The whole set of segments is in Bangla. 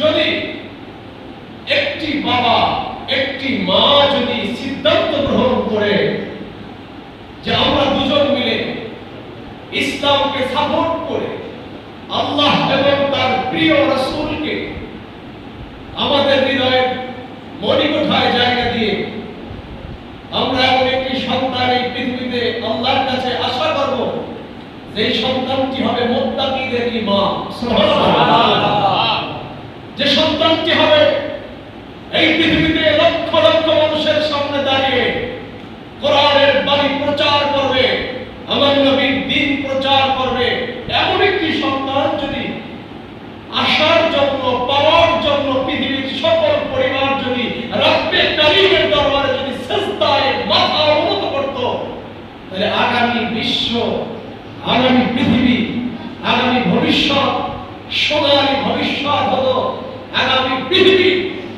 যদি একটি বাবা, একটি মা যদি সিদ্ধান্ত গ্রহণ করে যে আমরা দুজন মিলে ইসলামকে সাপোর্ট করে আল্লাহ এবং তার প্রিয় রাসূলকে আমাদের হৃদয়ের মণিকোঠায় জায়গা দিয়ে আমরা এমন একটি সন্তান এই পৃথিবীতে আল্লাহর কাছে আশা করব যে সন্তানটি হবে মোত্তাকিদের ইমাম। সুবহানাল্লাহ যে সন্তানটি হবে এই পৃথিবীতে লক্ষ লক্ষ মানুষের সামনে দাঁড়িয়ে কোরআনের বাণী প্রচার করবে, আমার নবীর দিন প্রচার করবে। এমন একটি সন্তান যদি আসার জন্য, পাওয়ার জন্য, পৃথিবীর সকল পরিবার যদি রাব্বে কারিমের দরবারে যদি সেজদায় মাথা অবনত করত, তাহলে আগামী বিশ্ব, আগামী পৃথিবী, আগামী ভবিষ্যৎ, সোনালী ভবিষ্যৎ হলো আগামী পৃথিবী।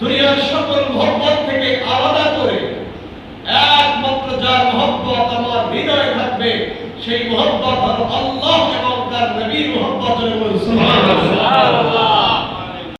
দুনিয়ার সকল মহব্বত থেকে আলাদা করে একমাত্র যার মহব্বত আমার হৃদয়ে থাকবে, সেই মহব্বত হল আল্লাহ এবং তার নবীর মহব্বত সুবহানাল্লাহ।